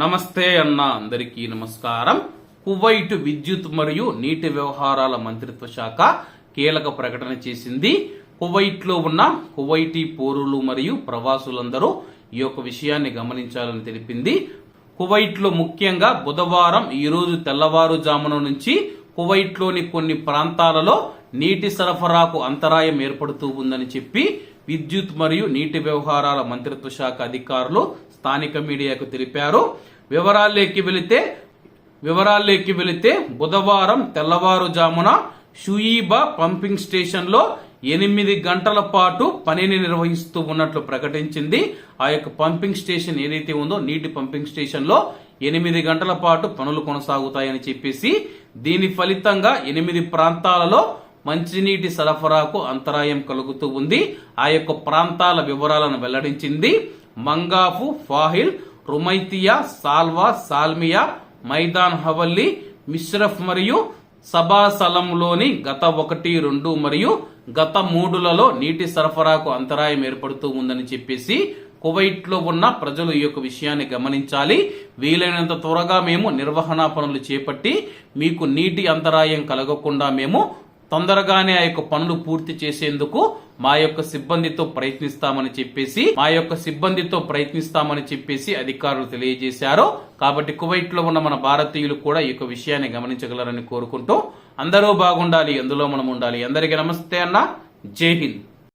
నమస్తే అన్న అందరికీ నమస్కారం. కువైట్ విద్యుత్ మరియు నీటి వ్యవహారాల మంత్రిత్వ శాఖ కీలక ప్రకటన చేసింది. కువైట్లో ఉన్న కువైటీ పౌరులు మరియు ప్రవాసులందరూ ఈ యొక్క విషయాన్ని గమనించాలని తెలిపింది. కువైట్లో ముఖ్యంగా బుధవారం ఈరోజు తెల్లవారుజామున నుంచి కువైట్లోని కొన్ని ప్రాంతాలలో నీటి సరఫరాకు అంతరాయం ఏర్పడుతూ ఉందని చెప్పి విద్యుత్ మరియు నీటి వ్యవహారాల మంత్రిత్వ శాఖ అధికారులు స్థానిక మీడియాకు తెలిపారు. వివరాల్లోకి వెళితే వివరాల్లోకి వెళితే బుధవారం తెల్లవారుజామున షుయీబా పంపింగ్ స్టేషన్లో ఎనిమిది గంటల పాటు పనిని నిర్వహిస్తూ ఉన్నట్లు ప్రకటించింది. ఆ యొక్క పంపింగ్ స్టేషన్ ఏదైతే ఉందో నీటి పంపింగ్ స్టేషన్లో ఎనిమిది గంటల పాటు పనులు కొనసాగుతాయని చెప్పేసి దీని ఫలితంగా ఎనిమిది ప్రాంతాలలో మంచినీటి సరఫరాకు అంతరాయం కలుగుతూ ఉంది. ఆ యొక్క ప్రాంతాల వివరాలను వెల్లడించింది Mangaf Fahaheel Rumaithiya Salwa Salmiya Maidan Hawally Mishref మరియు సభాసలంలోని గత ఒకటి రెండు మరియు గత మూడులలో నీటి సరఫరాకు అంతరాయం ఏర్పడుతూ ఉందని చెప్పేసి కువైట్లో ఉన్న ప్రజలు ఈ యొక్క విషయాన్ని గమనించాలి. వీలైనంత త్వరగా మేము నిర్వహణ పనులు చేపట్టి మీకు నీటి అంతరాయం కలగకుండా మేము తొందరగానే ఆ యొక్క పనులు పూర్తి చేసేందుకు మా యొక్క సిబ్బందితో ప్రయత్నిస్తామని చెప్పేసి మా యొక్క సిబ్బందితో ప్రయత్నిస్తామని చెప్పేసి అధికారులు తెలియజేశారు. కాబట్టి కువైట్లో ఉన్న మన భారతీయులు కూడా ఈ యొక్క విషయాన్ని గమనించగలరని కోరుకుంటూ అందరూ బాగుండాలి అందులో మనం ఉండాలి. అందరికీ నమస్తే అన్న. జై హింద్.